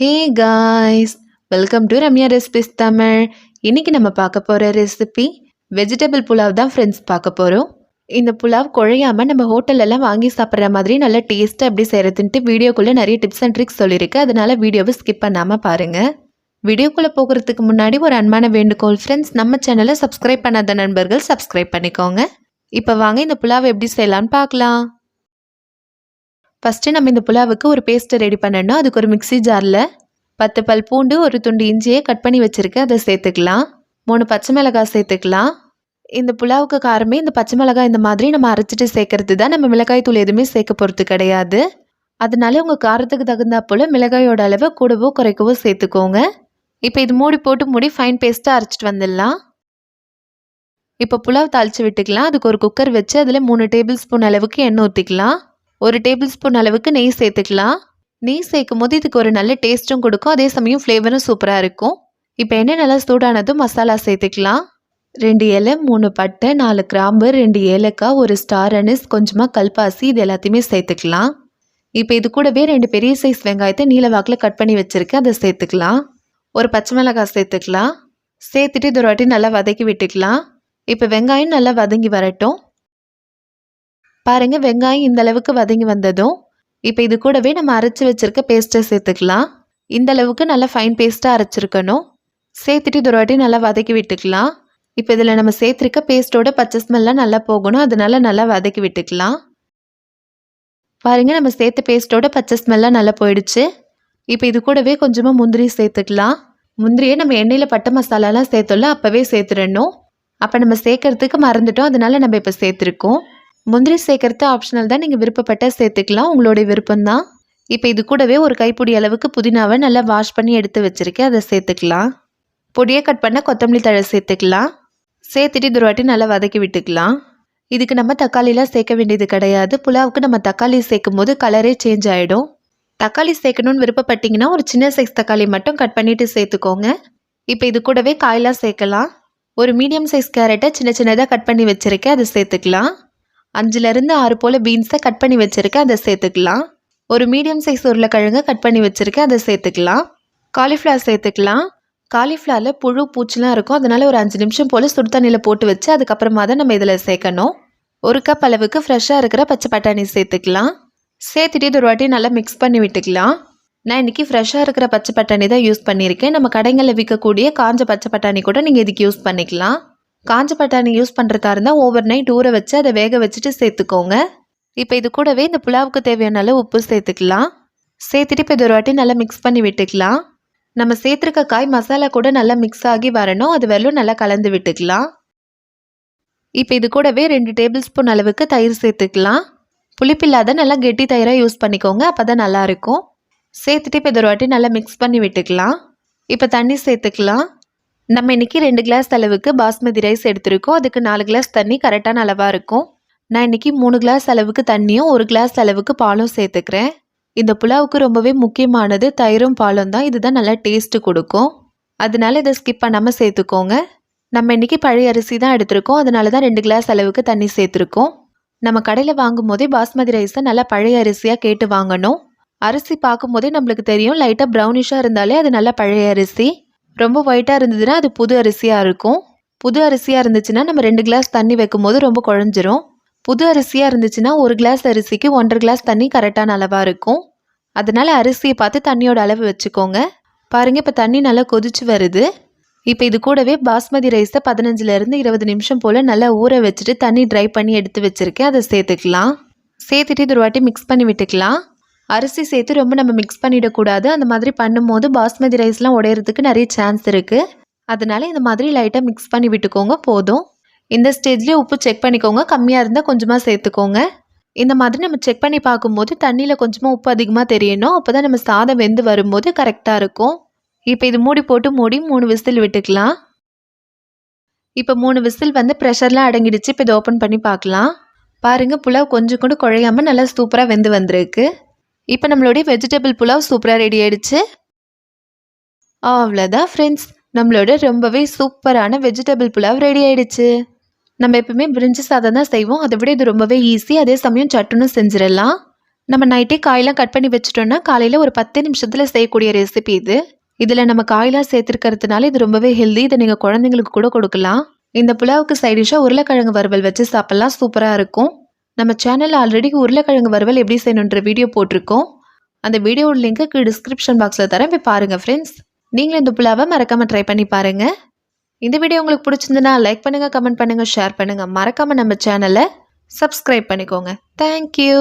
Hey guys welcome to Ramya recipes Tamil இன்னைக்கு நம்ம பார்க்க போகிற ரெசிபி வெஜிடபிள் புலாவ் தான் ஃப்ரெண்ட்ஸ் பார்க்க போகிறோம் இந்த புலாவ் குழையாமல் நம்ம ஹோட்டல்லலாம் வாங்கி சாப்பிட்ற மாதிரி நல்லா டேஸ்ட்டாக எப்படி செய்கிறதுன்ட்டு வீடியோக்குள்ளே நிறைய டிப்ஸ் அண்ட் ட்ரிக்ஸ் சொல்லியிருக்கு. அதனால வீடியோவை ஸ்கிப் பண்ணாமல் பாருங்கள் வீடியோக்குள்ளே போகிறதுக்கு முன்னாடி ஒரு அன்பான வேண்டுகோள் ஃப்ரெண்ட்ஸ் நம்ம சேனலை சப்ஸ்கிரைப் பண்ணாத நண்பர்கள் சப்ஸ்கிரைப் பண்ணிக்கோங்க. இப்போ வாங்க இந்த புலாவை எப்படி செய்யலான்னு பார்க்கலாம். ஃபஸ்ட்டு நம்ம இந்த புலாவுக்கு ஒரு பேஸ்ட்டை ரெடி பண்ணணும். அதுக்கு ஒரு மிக்ஸி ஜாரில் பத்து பல் பூண்டு ஒரு துண்டு இஞ்சியை கட் பண்ணி வச்சுருக்கேன். அதை சேர்த்துக்கலாம். மூணு பச்சை மிளகாய் சேர்த்துக்கலாம். இந்த புலாவுக்கு காரமே இந்த பச்சை மிளகாய் இந்த மாதிரி நம்ம அரைச்சிட்டு சேர்க்கறது தான் நம்ம மிளகாய் தூள் எதுவுமே சேர்க்க போகிறது கிடையாது. அதனால உங்கள் காரத்துக்கு தகுந்தா போல் மிளகாயோட அளவை கூடவோ குறைக்கவோ சேர்த்துக்கோங்க. இப்போ இது மூடி போட்டு மூடி ஃபைன் பேஸ்ட்டாக அரைச்சிட்டு வந்துடலாம். இப்போ புலாவ் தாளித்து விட்டுக்கலாம். அதுக்கு ஒரு குக்கர் வச்சு அதில் மூணு டேபிள் ஸ்பூன் அளவுக்கு எண்ணெய் ஊற்றிக்கலாம் ஒரு டேபிள் ஸ்பூன் அளவுக்கு நெய் சேர்த்துக்கலாம். நெய் சேர்க்கும் போது இதுக்கு ஒரு நல்ல டேஸ்ட்டும் கொடுக்கும். அதே சமயம் ஃப்ளேவரும் சூப்பராக இருக்கும். இப்போ எண்ணெய் நல்லா சூடானதும் மசாலா சேர்த்துக்கலாம். ரெண்டு இலை மூணு பட்டை நாலு கிராம்பு ரெண்டு ஏலக்காய் ஒரு ஸ்டார் அனிஸ் கொஞ்சமாக கல்பாசி இது எல்லாத்தையுமே சேர்த்துக்கலாம். இப்போ இது கூடவே ரெண்டு பெரிய சைஸ் வெங்காயத்தை நீல வாக்கில் கட் பண்ணி வச்சுருக்கேன். அதை சேர்த்துக்கலாம். ஒரு பச்சை மிளகாய் சேர்த்துக்கலாம். சேர்த்துட்டு இது ஒரு வாட்டி நல்லா வதக்கி விட்டுக்கலாம். இப்போ வெங்காயம் நல்லா வதங்கி வரட்டும். பாருங்க வெங்காயம் இந்த அளவுக்கு வதங்கி வந்ததும் இப்போ இது கூடவே நம்ம அரைச்சி வச்சிருக்க பேஸ்ட்டை சேர்த்துக்கலாம். இந்த அளவுக்கு நல்லா ஃபைன் பேஸ்ட்டாக அரைச்சிருக்கணும். சேர்த்துட்டு இது ஒரு வாட்டி நல்லா வதக்கி விட்டுக்கலாம். இப்போ இதில் நம்ம சேர்த்துருக்க பேஸ்ட்டோட பச்சை ஸ்மெல்லாம் நல்லா போகணும். அதனால நல்லா வதக்கி விட்டுக்கலாம். பாருங்க நம்ம சேர்த்த பேஸ்ட்டோட பச்சை ஸ்மெல்லாம் நல்லா போயிடுச்சு. இப்போ இது கூடவே கொஞ்சமாக முந்திரி சேர்த்துக்கலாம். முந்திரியை நம்ம எண்ணெயில் பட்டை மசாலாலாம் சேர்த்தோம்ல அப்போவே சேர்த்துடணும். அப்போ நம்ம சேர்க்கறதுக்கு மறந்துட்டோம். அதனால நம்ம இப்போ சேர்த்துருக்கோம். முந்திரி சேர்க்கறது ஆப்ஷனல் தான். நீங்கள் விருப்பப்பட்ட சேர்த்துக்கலாம். உங்களுடைய விருப்பம்தான் இப்போ இது கூடவே ஒரு கைப்பிடி அளவுக்கு புதினாவை நல்லா வாஷ் பண்ணி எடுத்து வச்சுருக்கேன். அதை சேர்த்துக்கலாம். பொடியை கட் பண்ண கொத்தமல்லி தழை சேர்த்துக்கலாம். சேர்த்துட்டு இது ஒரு வாட்டி நல்லா வதக்கி விட்டுக்கலாம். இதுக்கு நம்ம தக்காளிலாம் சேர்க்க வேண்டியது கிடையாது. புலாவுக்கு நம்ம தக்காளி சேர்க்கும் போது கலரே சேஞ்ச் ஆகிடும் தக்காளி சேர்க்கணும்னு விருப்பப்பட்டீங்கன்னா ஒரு சின்ன சைஸ் தக்காளி மட்டும் கட் பண்ணிவிட்டு சேர்த்துக்கோங்க. இப்போ இது கூடவே காயெலாம் சேர்க்கலாம். ஒரு மீடியம் சைஸ் கேரட்டை சின்ன சின்னதாக கட் பண்ணி வச்சுருக்கேன். அதை சேர்த்துக்கலாம். அஞ்சுலேருந்து ஆறு போல் பீன்ஸை கட் பண்ணி வச்சுருக்கேன் அதை சேர்த்துக்கலாம். ஒரு மீடியம் சைஸ் உருளைக்கிழங்கு கட் பண்ணி வச்சுருக்கேன் அதை சேர்த்துக்கலாம். காலிஃப்ளவர் சேர்த்துக்கலாம். காலிஃப்ளவரில் புழு பூச்சிலாம் இருக்கும் அதனால் ஒரு அஞ்சு நிமிஷம் போல் சுடு தண்ணியில் போட்டு வச்சு அதுக்கப்புறமா தான் நம்ம இதில் சேர்க்கணும். ஒரு கப் அளவுக்கு ஃப்ரெஷ்ஷாக இருக்கிற பச்சை பட்டாணி சேர்த்துக்கலாம். சேர்த்துட்டு இது ஒரு வாட்டி நல்லா மிக்ஸ் பண்ணி விட்டுக்கலாம். நான் இன்றைக்கி ஃப்ரெஷ்ஷாக இருக்கிற பச்சை பட்டாணி தான் யூஸ் பண்ணியிருக்கேன். நம்ம கடைங்களில் விற்கக்கூடிய காஞ்ச பச்சை பட்டாணி கூட நீங்கள் இதுக்கு யூஸ் பண்ணிக்கலாம். காஞ்ச பட்டாணி யூஸ் பண்ணுறதா இருந்தால் ஓவர் நைட் ஊற வச்சு அதை வேக வச்சுட்டு சேர்த்துக்கோங்க. இப்போ இது கூடவே இந்த புலாவுக்கு தேவையான அளவு உப்பு சேர்த்துக்கலாம். சேர்த்துட்டு இப்போ இது ஒரு வாட்டி நல்லா மிக்ஸ் பண்ணி விட்டுக்கலாம். நம்ம சேர்த்துருக்க காய் மசாலா கூட நல்லா மிக்ஸ் ஆகி வரணும். அது வரலும் நல்லா கலந்து விட்டுக்கலாம். இப்போ இது கூடவே ரெண்டு டேபிள் ஸ்பூன் அளவுக்கு தயிர் சேர்த்துக்கலாம். புளிப்பில்லாத நல்லா கெட்டி தயிராக யூஸ் பண்ணிக்கோங்க. அப்போ தான் நல்லாயிருக்கும் சேர்த்துட்டு இப்போ இது ஒரு வாட்டி நல்லா மிக்ஸ் பண்ணி விட்டுக்கலாம். இப்போ தண்ணி சேர்த்துக்கலாம். நம்ம இன்றைக்கி ரெண்டு கிளாஸ் அளவுக்கு பாஸ்மதி ரைஸ் எடுத்திருக்கோம். அதுக்கு நாலு கிளாஸ் தண்ணி கரெக்டான அளவாக இருக்கும். நான் இன்றைக்கி மூணு கிளாஸ் அளவுக்கு தண்ணியும் ஒரு கிளாஸ் அளவுக்கு பாலும் சேர்த்துக்கிறேன். இந்த புலாவுக்கு ரொம்பவே முக்கியமானது தயிரும் பாலும் தான். இதுதான் நல்லா டேஸ்ட்டு கொடுக்கும். அதனால இதை ஸ்கிப் பண்ணாமல் சேர்த்துக்கோங்க. நம்ம இன்றைக்கி பழைய அரிசி தான் எடுத்திருக்கோம். அதனால தான் ரெண்டு கிளாஸ் அளவுக்கு தண்ணி சேர்த்துருக்கோம். நம்ம கடையில் வாங்கும் போதே பாஸ்மதி ரைஸை நல்லா பழைய அரிசியாக கேட்டு வாங்கணும். அரிசி பார்க்கும் போதே நம்மளுக்கு தெரியும் லைட்டாக ப்ரௌனிஷாக இருந்தாலே அது நல்லா பழைய அரிசி. ரொம்ப ஒயிட்டாக இருந்ததுன்னா அது புது அரிசியாக இருக்கும். புது அரிசியாக இருந்துச்சுன்னா நம்ம ரெண்டு கிளாஸ் தண்ணி வைக்கும் போது ரொம்ப குழஞ்சிரும். புது அரிசியாக இருந்துச்சுன்னா ஒரு கிளாஸ் அரிசிக்கு ஒன்றரை கிளாஸ் தண்ணி கரெக்டான அளவாக இருக்கும். அதனால் அரிசியை பார்த்து தண்ணியோட அளவு வச்சுக்கோங்க. பாருங்கள் இப்போ தண்ணி நல்லா கொதிச்சு வருது. இப்போ இது கூடவே பாஸ்மதி ரைஸை பதினஞ்சுலேருந்து இருபது நிமிஷம் போல் நல்லா ஊற வச்சுட்டு தண்ணி ட்ரை பண்ணி எடுத்து வச்சுருக்கேன். அதை சேர்த்துக்கலாம். சேர்த்துட்டு இது ஒரு வாட்டி மிக்ஸ் பண்ணி விட்டுக்கலாம். அரிசி சேர்த்து ரொம்ப நம்ம மிக்ஸ் பண்ணிடக்கூடாது. அந்த மாதிரி பண்ணும்போது பாஸ்மதி ரைஸ்லாம் உடையிறதுக்கு நிறைய சான்ஸ் இருக்குது அதனால இந்த மாதிரி லைட்டாக மிக்ஸ் பண்ணி விட்டுக்கோங்க போதும். இந்த ஸ்டேஜ்லேயே உப்பு செக் பண்ணிக்கோங்க. கம்மியாக இருந்தால் கொஞ்சமாக சேர்த்துக்கோங்க. இந்த மாதிரி நம்ம செக் பண்ணி பார்க்கும்போது தண்ணியில் கொஞ்சமாக உப்பு அதிகமாக தெரியணும். அப்போ தான் நம்ம சாதம் வெந்து வரும்போது கரெக்டாக இருக்கும். இப்போ இது மூடி போட்டு மூடி மூணு விசில் விட்டுக்கலாம். இப்போ மூணு விசில் வந்து ப்ரெஷர்லாம் அடங்கிடுச்சு. இப்போ இதை ஓப்பன் பண்ணி பார்க்கலாம். பாருங்கள் புலாவ் கொஞ்சம் கூட குழையாமல் நல்லா சூப்பராக வெந்து வந்திருக்கு. இப்போ நம்மளுடைய வெஜிடபிள் புலாவ் சூப்பராக ரெடி ஆயிடுச்சு. அவ்வளோதான் ஃப்ரெண்ட்ஸ் நம்மளோட ரொம்பவே சூப்பரான வெஜிடபிள் புலாவ் ரெடி ஆயிடுச்சு. நம்ம எப்பவுமே பிரிஞ்சு சாதம் தான் செய்வோம். அதை விட இது ரொம்பவே ஈஸி அதே சமயம் சட்டுன்னு செஞ்சிடலாம். நம்ம நைட்டே காயெல்லாம் கட் பண்ணி வச்சுட்டோம்னா காலையில் ஒரு பத்து நிமிஷத்தில் செய்யக்கூடிய ரெசிபி இது. இதில் நம்ம காயெல்லாம் சேர்த்துருக்கிறதுனால இது ரொம்பவே ஹெல்தி இதை நீங்கள் குழந்தைங்களுக்கு கூட கொடுக்கலாம். இந்த புலாவுக்கு சைடிஷாக உருளைக்கிழங்கு வறுவல் வச்சு சாப்பிட்லாம். சூப்பராக இருக்கும். நம்ம சேனலில் ஆல்ரெடி உருளைக்கிழங்கு வறுவல் எப்படி செய்யணுன்ற வீடியோ போட்டிருக்கோம். அந்த வீடியோட லிங்க்கு டிஸ்கிரிப்ஷன் பாக்ஸில் தரேன். போய் பாருங்கள் ஃப்ரெண்ட்ஸ் நீங்களும் இந்த புலாவை மறக்காமல் ட்ரை பண்ணி பாருங்கள் இந்த வீடியோ உங்களுக்கு பிடிச்சிருந்துன்னா லைக் பண்ணுங்கள் கமெண்ட் பண்ணுங்கள் ஷேர் பண்ணுங்கள் மறக்காமல் நம்ம சேனலை சப்ஸ்கிரைப் பண்ணிக்கோங்க. தேங்க்யூ